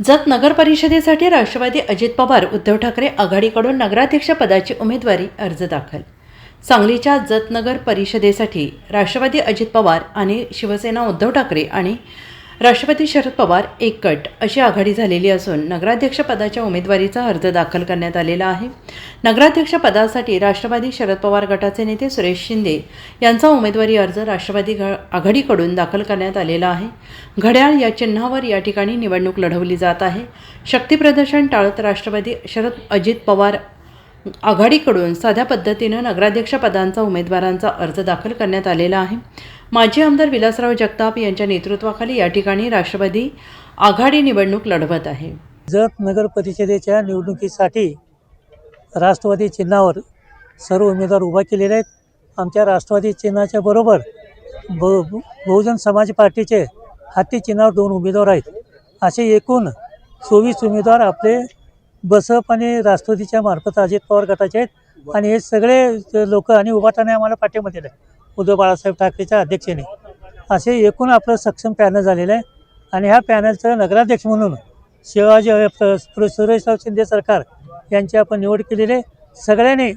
जत नगर परिषदेसाठी राष्ट्रवादी अजित पवार उद्धव ठाकरे आघाडीकडून नगराध्यक्ष पदाची उमेदवारी अर्ज दाखल. सांगलीच्या जत नगर परिषदेसाठी राष्ट्रवादी अजित पवार आणि शिवसेना उद्धव ठाकरे आणि राष्ट्रवादी शरद पवार एक गट अशी आघाडी झालेली असून नगराध्यक्षपदाच्या उमेदवारीचा अर्ज दाखल करण्यात आलेला आहे. नगराध्यक्षपदासाठी राष्ट्रवादी शरद पवार गटाचे नेते सुरेश शिंदे यांचा उमेदवारी अर्ज राष्ट्रवादी घ- आघाडीकडून दाखल करण्यात आलेला आहे. घड्याळ या चिन्हावर या ठिकाणी निवडणूक लढवली जात आहे. शक्तीप्रदर्शन टाळत राष्ट्रवादी शरद अजित पवार आघाडीकडून साध्या पद्धतीनं नगराध्यक्षपदांचा उमेदवारांचा अर्ज दाखल करण्यात आलेला आहे. माजी आमदार विलासराव जगताप यांच्या नेतृत्वाखाली या ठिकाणी राष्ट्रवादी आघाडी निवडणूक लढवत आहे. जत नगर परिषदेच्या निवडणुकीसाठी राष्ट्रवादी चिन्हावर सर्व उमेदवार उभा केलेले आहेत. आमच्या राष्ट्रवादी चिन्हाच्या बरोबर ब बहुजन समाज पार्टीचे हाती चिन्हावर दोन उमेदवार आहेत. असे एकूण चोवीस उमेदवार आपले बसप आणि राष्ट्रवादीच्या मार्फत अजित पवार गटाचे आहेत. आणि हे सगळे लोक आणि उभाटाने आम्हाला पाठिंबा दिला आहे उद्धव बाळासाहेब ठाकरेच्या अध्यक्षेने असे एकूण आपलं सक्षम पॅनल झालेलं आहे. आणि ह्या पॅनलचं नगराध्यक्ष म्हणून शिवाजी प्र- सुरेशराव शिंदे सरकार यांची आपण निवड केलेली आहे. सगळ्यांनी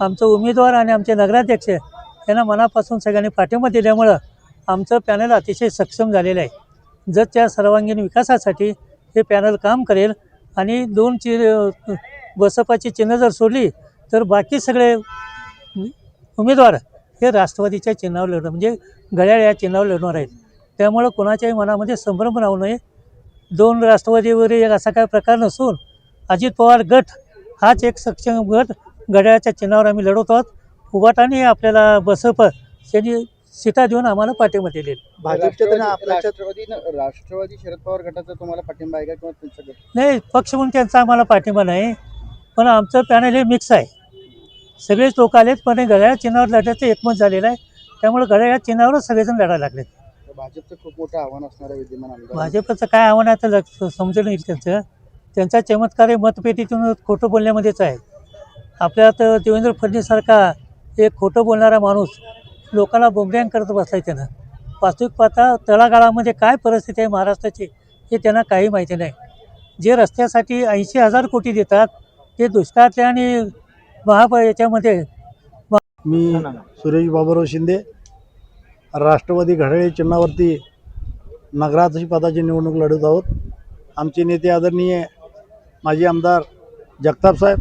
आमचं उमेदवार आणि आमचे नगराध्यक्ष यांना मनापासून सगळ्यांनी पाठिंबा दिल्यामुळं आमचं पॅनल अतिशय सक्षम झालेलं आहे. जर त्या सर्वांगीण विकासासाठी हे पॅनल काम करेल आणि दोन चि बसपाची चिन्ह जर सोडली तर बाकी सगळे उमेदवार हे राष्ट्रवादीच्या चिन्हावर लढणार म्हणजे घड्याळ या चिन्हावर लढणार आहेत. त्यामुळं कोणाच्याही मनामध्ये संभ्रम राहू नये. दोन राष्ट्रवादीवर एक असा काय प्रकार नसून अजित पवार गट हाच एक सक्षम गट घड्याळाच्या चिन्हावर आम्ही लढवत आहोत. उभाटाने आपल्याला बसप यांनी सीटा देऊन आम्हाला पाठिंबा त्यांना राष्ट्रवादी राष्ट्रवादी राष्ट्रवादी शरद पवार गटाचा तुम्हाला पाठिंबा आहे का किंवा नाही पक्ष म्हणून त्यांचा आम्हाला पाठिंबा नाही. पण आमचं पॅनल हे मिक्स आहे. सगळेच लोक आलेत पण हे घड्याळ चिन्हावर लढायचं एकमत झालेलं आहे. त्यामुळे घड्याळ चिन्हावरच सगळेजण लढायला लागलेत. भाजपचं खूप मोठं आव्हान असणार आहे विद्यमान आमदार. भाजपचं काय आव्हान आहे तर लक्ष समजून येईल त्यांचं. त्यांचा चमत्कार हे मतपेटीतून खोटं बोलण्यामध्येच आहे. आपल्या तर देवेंद्र फडणवीससारखा एक खोटं बोलणारा माणूस लोकांना बोंबड्यान करत बसलाय त्यानं. वास्तविक पाहता तळागाळामध्ये काय परिस्थिती आहे महाराष्ट्राची हे त्यांना काही माहिती नाही. जे रस्त्यासाठी ऐंशी हजार कोटी देतात ते दुष्काळातल्या आणि महाप याच्यामध्ये मी सुरेश बाबूराव शिंदे राष्ट्रवादी घड्याळी चिन्हावरती नगराध्यक्ष पदाची निवडणूक लढत आहोत. आमचे नेते आदरणीय माजी आमदार जगताप साहेब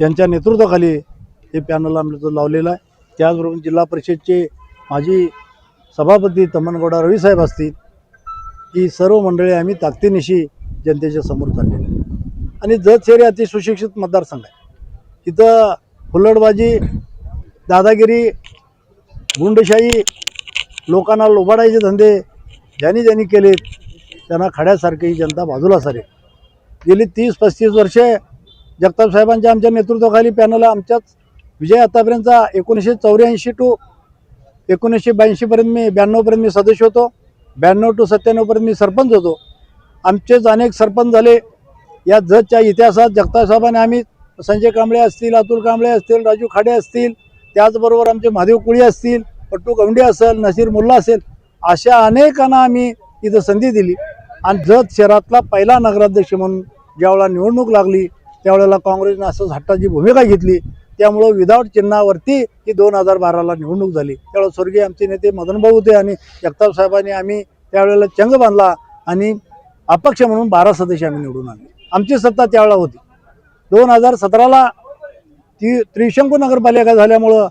यांच्या नेतृत्वाखाली हे पॅनल आमचं लावलेलं आहे. त्याचबरोबर जिल्हा परिषदचे माजी सभापती तमनगौडा रवीसाहेब असतील. ही सर्व मंडळी आम्ही ताकदीनिशी जनतेच्या समोर चाललेली आहे आणि जत शहरी अतिसुशिक्षित मतदारसंघ आहे. तिथं हुल्लडबाजी दादागिरी गुंडशाही लोकांना लोबाडायचे धंदे ज्यांनी ज्यांनी केलेत त्यांना खड्यासारखी ही जनता बाजूला सरेल. गेली तीस पस्तीस वर्षे जगताप साहेबांच्या आमच्या नेतृत्वाखाली पॅनल आमच्याच विजय आतापर्यंतचा एकोणीसशे चौऱ्याऐंशी टू एकोणीसशे ब्याऐंशीपर्यंत मी ब्याण्णवपर्यंत मी सदस्य होतो. ब्याण्णव टू सत्त्याण्णवपर्यंत मी सरपंच होतो. आमचेच अनेक सरपंच झाले. या जजच्या इतिहासात जगताप साहेबांनी आम्ही संजय कांबळे असतील अतुल कांबळे असतील राजू खाडे असतील त्याचबरोबर आमचे महादेव कुळी असतील पट्टू गवंडे असेल नसीर मुल्ला असेल अशा अनेकांना आम्ही इथं संधी दिली. आणि जत शहरातला पहिला नगराध्यक्ष म्हणून ज्यावेळेला निवडणूक लागली त्यावेळेला काँग्रेसनं असंच हट्टाची भूमिका घेतली. त्यामुळं विदाऊट चिन्हावरती ही दोन हजार बाराला निवडणूक झाली. त्यावेळेला स्वर्गीय आमचे नेते मदनभाऊ होते आणि जगताप साहेबांनी आम्ही त्यावेळेला चंग बांधला आणि अपक्ष म्हणून बारा सदस्य आम्ही निवडून आणले. आमची सत्ता त्यावेळेला होती. दोन हजार सतराला ती त्रिशंकू नगरपालिका झाल्यामुळं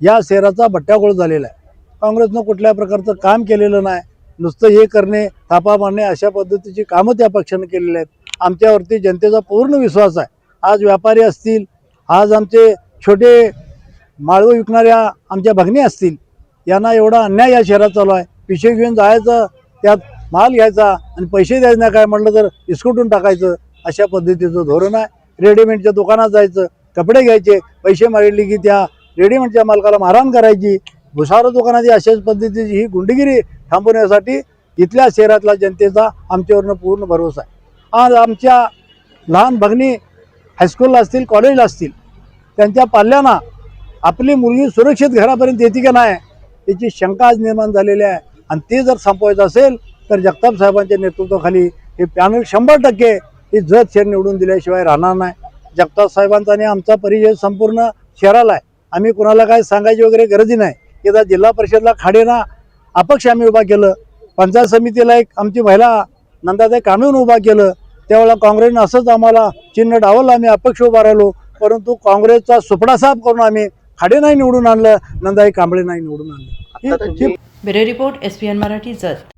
या शहराचा भट्ट्यागोळ झालेला आहे. काँग्रेसनं कुठल्या प्रकारचं काम केलेलं नाही. नुसतं हे करणे थापा मारणे अशा पद्धतीची कामं त्या पक्षानं केलेली आहेत. आमच्यावरती जनतेचा पूर्ण विश्वास आहे. आज व्यापारी असतील आज आमचे छोटे माळवं विकणाऱ्या आमच्या भगनी असतील यांना एवढा अन्याय या शहरात चालू आहे. पिशे घेऊन जायचं त्यात माल घ्यायचा आणि पैसे द्यायचं काय म्हटलं तर इस्कुटून टाकायचं अशा पद्धतीचं धोरण आहे. रेडीमेडच्या दुकानात जायचं कपडे घ्यायचे पैसे मागितले की त्या रेडीमेडच्या मालकाला मारहाण करायची. भुसार दुकानाची अशाच पद्धतीची ही गुंडगिरी थांबवण्यासाठी इथल्या शहरातल्या जनतेचा आमच्यावरनं पूर्ण भरोसा आहे. आज आमच्या लहान भगनी हायस्कूलला असतील कॉलेजला असतील त्यांच्या पाल्यांना आपली मुलगी सुरक्षित घरापर्यंत येते का नाही याची शंका आज निर्माण झालेली आहे. आणि ते जर संपवायचं असेल तर जगताप साहेबांच्या नेतृत्वाखाली हे पॅनल शंभर टक्के ही जत शेर निवडून दिल्याशिवाय राहणार नाही. जगताप साहेबांचा आणि आमचा परिचय संपूर्ण शहराला आहे. आम्ही कुणाला काय सांगायची वगैरे गरजही नाही. एकदा जिल्हा परिषदला खाडेना अपक्ष आम्ही उभा केलं. पंचायत समितीला एक आमची महिला नंदाताई कामेहून उभा केलं. त्यावेळेला काँग्रेसनं असंच आम्हाला चिन्ह डावलं आम्ही अपक्ष उभा राहिलो. परंतु काँग्रेसचा सुपडा साफ करून आम्ही खाडे नाही निवडून आणलं. नंदाई कांबळे नाही निवडून आणलं. Bureau report S P N Marathi Jat.